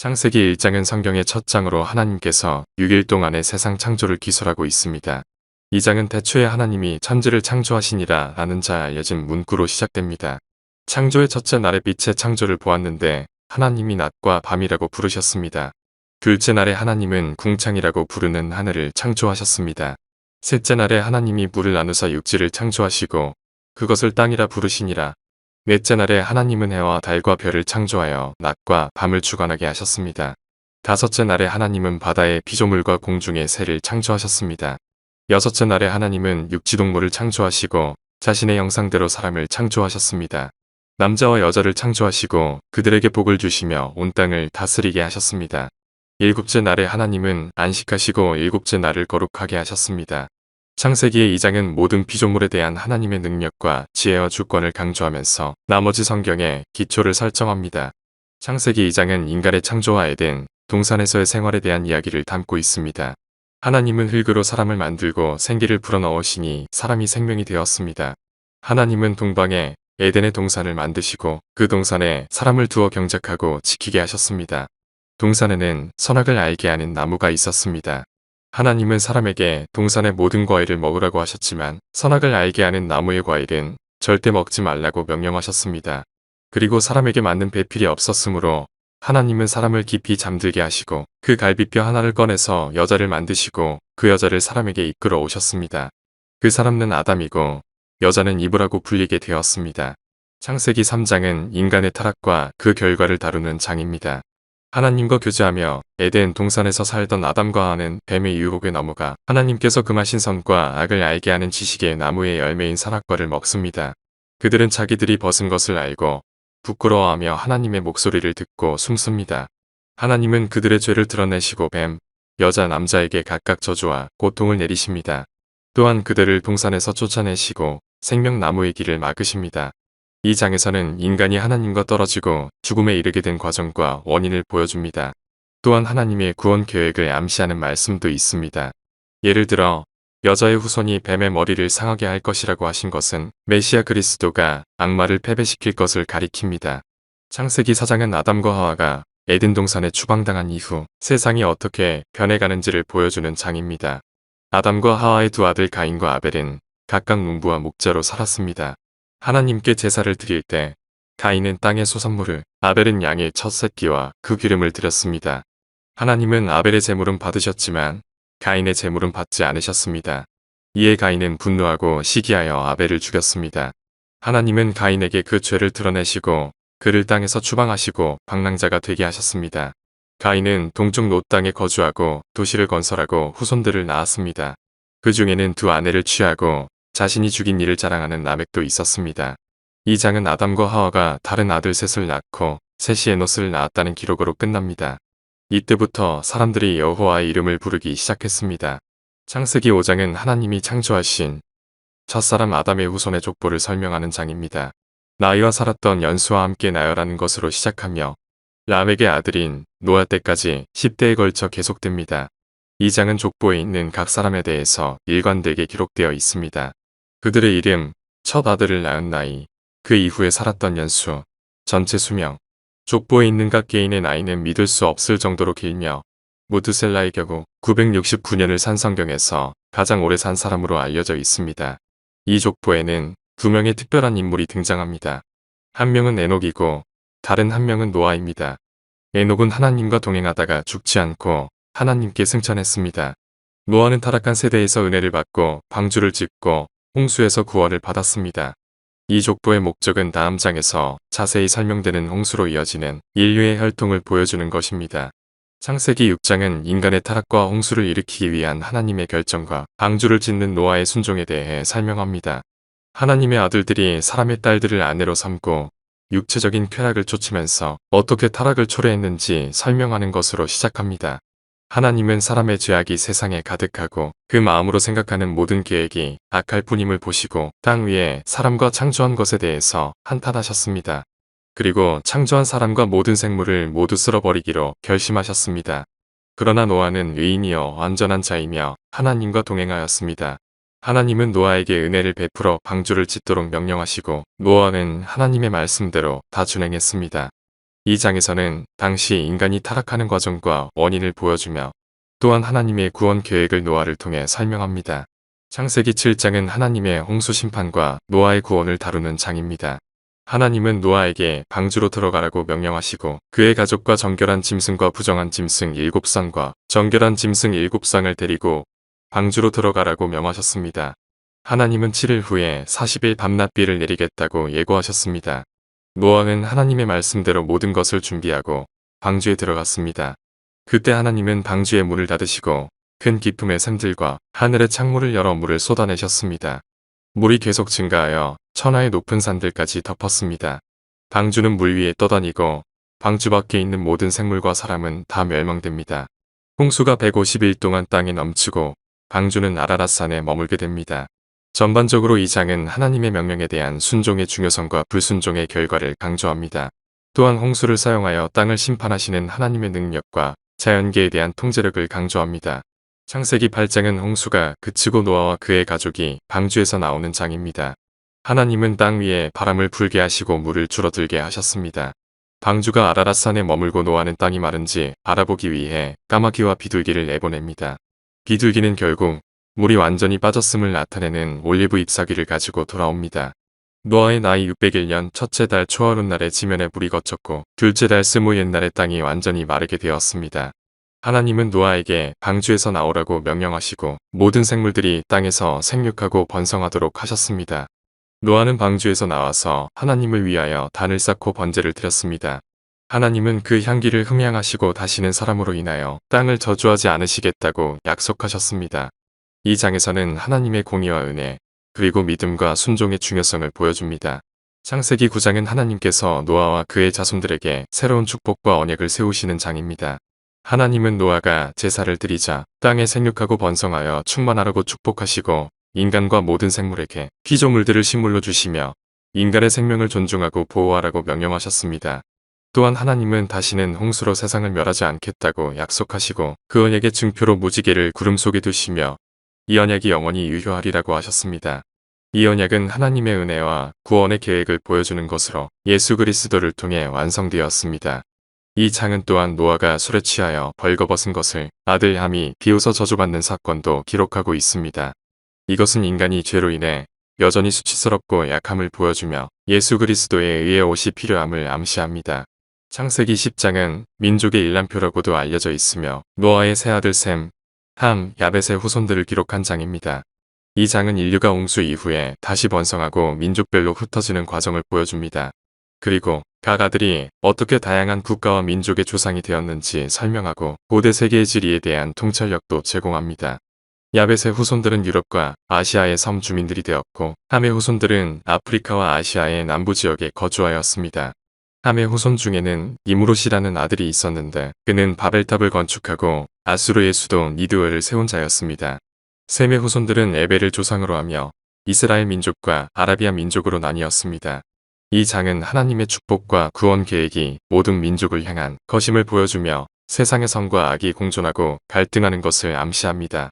창세기 1장은 성경의 첫 장으로 하나님께서 6일 동안의 세상 창조를 기술하고 있습니다. 이 장은 태초에 하나님이 천지를 창조하시니라 라는 자 알려진 문구로 시작됩니다. 창조의 첫째 날의 빛의 창조를 보았는데 하나님이 낮과 밤이라고 부르셨습니다. 둘째 날에 하나님은 궁창이라고 부르는 하늘을 창조하셨습니다. 셋째 날에 하나님이 물을 나누사 육지를 창조하시고 그것을 땅이라 부르시니라. 넷째 날에 하나님은 해와 달과 별을 창조하여 낮과 밤을 주관하게 하셨습니다. 다섯째 날에 하나님은 바다의 피조물과 공중의 새를 창조하셨습니다. 여섯째 날에 하나님은 육지동물을 창조하시고 자신의 형상대로 사람을 창조하셨습니다. 남자와 여자를 창조하시고 그들에게 복을 주시며 온 땅을 다스리게 하셨습니다. 일곱째 날에 하나님은 안식하시고 일곱째 날을 거룩하게 하셨습니다. 창세기의 2장은 모든 피조물에 대한 하나님의 능력과 지혜와 주권을 강조하면서 나머지 성경에 기초를 설정합니다. 창세기 2장은 인간의 창조와 에덴, 동산에서의 생활에 대한 이야기를 담고 있습니다. 하나님은 흙으로 사람을 만들고 생기를 불어넣으시니 사람이 생명이 되었습니다. 하나님은 동방에 에덴의 동산을 만드시고 그 동산에 사람을 두어 경작하고 지키게 하셨습니다. 동산에는 선악을 알게 하는 나무가 있었습니다. 하나님은 사람에게 동산의 모든 과일을 먹으라고 하셨지만 선악을 알게 하는 나무의 과일은 절대 먹지 말라고 명령하셨습니다. 그리고 사람에게 맞는 배필이 없었으므로 하나님은 사람을 깊이 잠들게 하시고 그 갈비뼈 하나를 꺼내서 여자를 만드시고 그 여자를 사람에게 이끌어 오셨습니다. 그 사람은 아담이고 여자는 이브라고 불리게 되었습니다. 창세기 3장은 인간의 타락과 그 결과를 다루는 장입니다. 하나님과 교제하며 에덴 동산에서 살던 아담과 하와는 뱀의 유혹에 넘어가 하나님께서 금하신 선과 악을 알게 하는 지식의 나무의 열매인 선악과를 먹습니다. 그들은 자기들이 벗은 것을 알고 부끄러워하며 하나님의 목소리를 듣고 숨습니다. 하나님은 그들의 죄를 드러내시고 뱀, 여자 남자에게 각각 저주와 고통을 내리십니다. 또한 그들을 동산에서 쫓아내시고 생명나무의 길을 막으십니다. 이 장에서는 인간이 하나님과 떨어지고 죽음에 이르게 된 과정과 원인을 보여줍니다. 또한 하나님의 구원 계획을 암시하는 말씀도 있습니다. 예를 들어 여자의 후손이 뱀의 머리를 상하게 할 것이라고 하신 것은 메시아 그리스도가 악마를 패배시킬 것을 가리킵니다. 창세기 4장은 아담과 하와가 에덴 동산에 추방당한 이후 세상이 어떻게 변해가는지를 보여주는 장입니다. 아담과 하와의 두 아들 가인과 아벨은 각각 농부와 목자로 살았습니다. 하나님께 제사를 드릴 때 가인은 땅의 소산물을 아벨은 양의 첫 새끼와 그 기름을 드렸습니다. 하나님은 아벨의 제물은 받으셨지만 가인의 제물은 받지 않으셨습니다. 이에 가인은 분노하고 시기하여 아벨을 죽였습니다. 하나님은 가인에게 그 죄를 드러내시고 그를 땅에서 추방하시고 방랑자가 되게 하셨습니다. 가인은 동쪽 노 땅에 거주하고 도시를 건설하고 후손들을 낳았습니다. 그 중에는 두 아내를 취하고 자신이 죽인 일을 자랑하는 나맥도 있었습니다. 이 장은 아담과 하와가 다른 아들 셋을 낳고 셋이 에노스를 낳았다는 기록으로 끝납니다. 이때부터 사람들이 여호와의 이름을 부르기 시작했습니다. 창세기 5장은 하나님이 창조하신 첫사람 아담의 후손의 족보를 설명하는 장입니다. 나이와 살았던 연수와 함께 나열하는 것으로 시작하며 람에게 아들인 노아 때까지 10대에 걸쳐 계속됩니다. 이 장은 족보에 있는 각 사람에 대해서 일관되게 기록되어 있습니다. 그들의 이름, 첫 아들을 낳은 나이, 그 이후에 살았던 연수, 전체 수명, 족보에 있는 각 개인의 나이는 믿을 수 없을 정도로 길며 무드셀라의 경우 969년을 산 성경에서 가장 오래 산 사람으로 알려져 있습니다. 이 족보에는 두 명의 특별한 인물이 등장합니다. 한 명은 에녹이고 다른 한 명은 노아입니다. 에녹은 하나님과 동행하다가 죽지 않고 하나님께 승천했습니다. 노아는 타락한 세대에서 은혜를 받고 방주를 짓고 홍수에서 구원을 받았습니다. 이 족보의 목적은 다음 장에서 자세히 설명되는 홍수로 이어지는 인류의 혈통을 보여주는 것입니다. 창세기 6장은 인간의 타락과 홍수를 일으키기 위한 하나님의 결정과 방주를 짓는 노아의 순종에 대해 설명합니다. 하나님의 아들들이 사람의 딸들을 아내로 삼고 육체적인 쾌락을 쫓으면서 어떻게 타락을 초래했는지 설명하는 것으로 시작합니다. 하나님은 사람의 죄악이 세상에 가득하고 그 마음으로 생각하는 모든 계획이 악할 뿐임을 보시고 땅 위에 사람과 창조한 것에 대해서 한탄하셨습니다. 그리고 창조한 사람과 모든 생물을 모두 쓸어버리기로 결심하셨습니다. 그러나 노아는 의인이여 완전한 자이며 하나님과 동행하였습니다. 하나님은 노아에게 은혜를 베풀어 방주를 짓도록 명령하시고 노아는 하나님의 말씀대로 다 준행했습니다. 이 장에서는 당시 인간이 타락하는 과정과 원인을 보여주며 또한 하나님의 구원 계획을 노아를 통해 설명합니다. 창세기 7장은 하나님의 홍수 심판과 노아의 구원을 다루는 장입니다. 하나님은 노아에게 방주로 들어가라고 명령하시고 그의 가족과 정결한 짐승과 부정한 짐승 7쌍과 정결한 짐승 7쌍을 데리고 방주로 들어가라고 명하셨습니다. 하나님은 7일 후에 40일 밤낮비를 내리겠다고 예고하셨습니다. 노아는 하나님의 말씀대로 모든 것을 준비하고 방주에 들어갔습니다. 그때 하나님은 방주의 문을 닫으시고 큰 기쁨의 샘들과 하늘의 창문을 열어 물을 쏟아내셨습니다. 물이 계속 증가하여 천하의 높은 산들까지 덮었습니다. 방주는 물 위에 떠다니고 방주 밖에 있는 모든 생물과 사람은 다 멸망됩니다. 홍수가 150일 동안 땅에 넘치고 방주는 아라랏산에 머물게 됩니다. 전반적으로 이 장은 하나님의 명령에 대한 순종의 중요성과 불순종의 결과를 강조합니다. 또한 홍수를 사용하여 땅을 심판하시는 하나님의 능력과 자연계에 대한 통제력을 강조합니다. 창세기 8장은 홍수가 그치고 노아와 그의 가족이 방주에서 나오는 장입니다. 하나님은 땅 위에 바람을 불게 하시고 물을 줄어들게 하셨습니다. 방주가 아라랏산에 머물고 노아는 땅이 마른지 알아보기 위해 까마귀와 비둘기를 내보냅니다. 비둘기는 결국 물이 완전히 빠졌음을 나타내는 올리브 잎사귀를 가지고 돌아옵니다. 노아의 나이 601년 첫째 달 초하룻 날에 지면에 물이 걷혔고 둘째 달 스무 옛날에 땅이 완전히 마르게 되었습니다. 하나님은 노아에게 방주에서 나오라고 명령하시고 모든 생물들이 땅에서 생육하고 번성하도록 하셨습니다. 노아는 방주에서 나와서 하나님을 위하여 단을 쌓고 번제를 드렸습니다. 하나님은 그 향기를 흠양하시고 다시는 사람으로 인하여 땅을 저주하지 않으시겠다고 약속하셨습니다. 이 장에서는 하나님의 공의와 은혜, 그리고 믿음과 순종의 중요성을 보여줍니다. 창세기 9장은 하나님께서 노아와 그의 자손들에게 새로운 축복과 언약을 세우시는 장입니다. 하나님은 노아가 제사를 드리자 땅에 생육하고 번성하여 충만하라고 축복하시고 인간과 모든 생물에게 피조물들을 식물로 주시며 인간의 생명을 존중하고 보호하라고 명령하셨습니다. 또한 하나님은 다시는 홍수로 세상을 멸하지 않겠다고 약속하시고 그 언약의 증표로 무지개를 구름 속에 두시며 이 언약이 영원히 유효하리라고 하셨습니다. 이 언약은 하나님의 은혜와 구원의 계획을 보여주는 것으로 예수 그리스도를 통해 완성되었습니다. 이 장은 또한 노아가 술에 취하여 벌거벗은 것을 아들 함이 비웃어 저주받는 사건도 기록하고 있습니다. 이것은 인간이 죄로 인해 여전히 수치스럽고 약함을 보여주며 예수 그리스도의 의의 옷이 필요함을 암시합니다. 창세기 10장은 민족의 일람표라고도 알려져 있으며 노아의 세 아들 셈, 함, 야벳의 후손들을 기록한 장입니다. 이 장은 인류가 옹수 이후에 다시 번성하고 민족별로 흩어지는 과정을 보여줍니다. 그리고 각 아들이 어떻게 다양한 국가와 민족의 조상이 되었는지 설명하고 고대 세계의 지리에 대한 통찰력도 제공합니다. 야벳의 후손들은 유럽과 아시아의 섬 주민들이 되었고 함의 후손들은 아프리카와 아시아의 남부 지역에 거주하였습니다. 함의 후손 중에는 이무롯이라는 아들이 있었는데 그는 바벨탑을 건축하고 아수르의 수도 니드웰을 세운 자였습니다. 셈의 후손들은 에벨을 조상으로 하며 이스라엘 민족과 아라비아 민족으로 나뉘었습니다. 이 장은 하나님의 축복과 구원 계획이 모든 민족을 향한 것임을 보여주며 세상의 성과 악이 공존하고 갈등하는 것을 암시합니다.